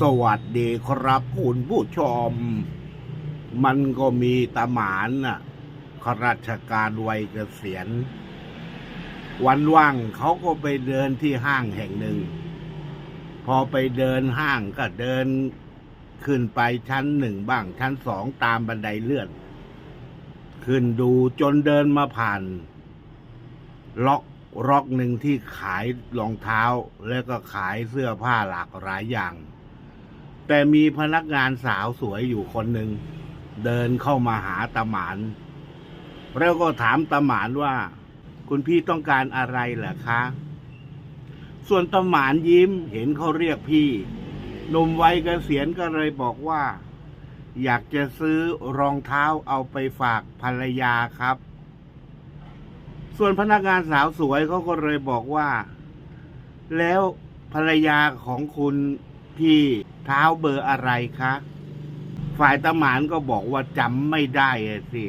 สวัสดีครับคุณผู้ชม มันก็มีตาหมานน่ะข้าราชการวัยเกษียณ วันว่างเขาก็ไปเดินที่ห้างแห่งหนึ่ง พอไปเดินห้างก็เดินขึ้นไปชั้นหนึ่งบ้าง ชั้นสองตามบันไดเลื่อน ขึ้นดูจนเดินมาผ่าน ล็อกล็อกหนึ่งที่ขายรองเท้า แล้วก็ขายเสื้อผ้าหลากหลายอย่าง แต่มีพนักงานสาวสวยอยู่คนหนึ่ง เดินเข้ามาหาตาหมาน แล้วก็ถามตาหมานว่า คุณพี่ต้องการอะไรเหรอคะ ส่วนตาหมานยิ้มเห็นเขาเรียกพี่หนุ่มวัยเกษียณก็เลยบอกว่า อยากจะซื้อรองเท้าเอาไปฝากภรรยาครับ ส่วนพนักงานสาวสวยเขาก็เลยบอกว่า แล้วภรรยาของคุณ พี่เท้าเบอร์อะไรคะ ฝ่ายตาหมานก็บอกว่าจำไม่ได้สิ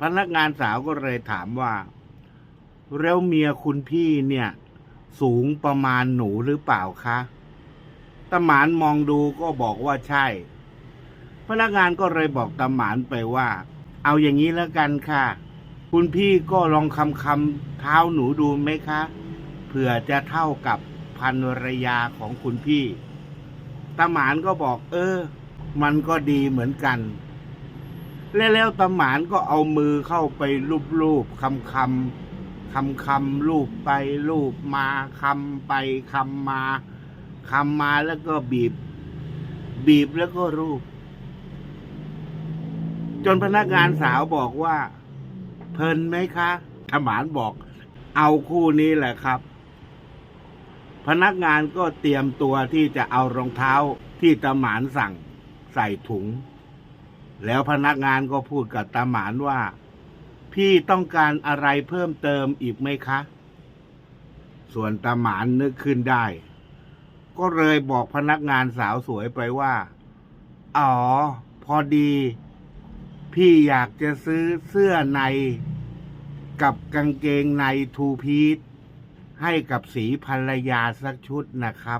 พนักงานสาวก็เลยถามว่าแล้วเมียคุณพี่เนี่ย สูงประมาณหนูหรือเปล่าคะตาหมานมองดูก็บอกว่าใช่ พนักงานก็เลยบอกตาหมานไปว่า เอาอย่างนี้แล้วกันค่ะ คุณพี่ก็ลองคำคำเท้าหนูดูไหมคะเผื่อจะเท่ากับพันรยาของคุณพี่ ตาหมานก็บอก เออ มันก็ดีเหมือนกัน แล้วแล้วตาหมานก็เอามือเข้าไปลูบๆคำคำคำคำลูบไปลูบมาคำไปคำมาคำมาแล้วก็บีบ บีบแล้วก็รูป จนพนักงานสาวบอกว่า เพลินไหมคะตาหมานบอก เอาคู่นี้แหละครับ พนักงานก็เตรียมตัวที่จะเอารองเท้าที่ตาหมานสั่งใส่ถุง แล้วพนักงานก็พูดกับตาหมานว่า พี่ต้องการอะไรเพิ่มเติมอีกไหมคะ ส่วนตาหมานนึกขึ้นได้ ก็เลยบอกพนักงานสาวสวยไปว่า อ๋อ พอดี พี่อยากจะซื้อเสื้อใน กับกางเกงในทูพีท ให้กับสีภรรยาสักชุดนะครับ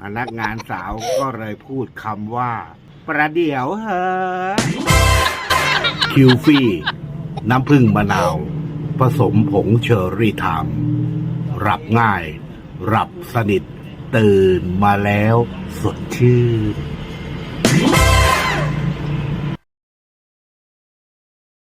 พนักงานสาวก็เลยพูดคำว่า ประเดี๋ยวเฮอะคิวฟี่ น้ำผึ้งมะนาว ผสมผงเชอร์รี่ไทม์หลับง่ายหลับสนิท ตื่นมาแล้วสดชื่น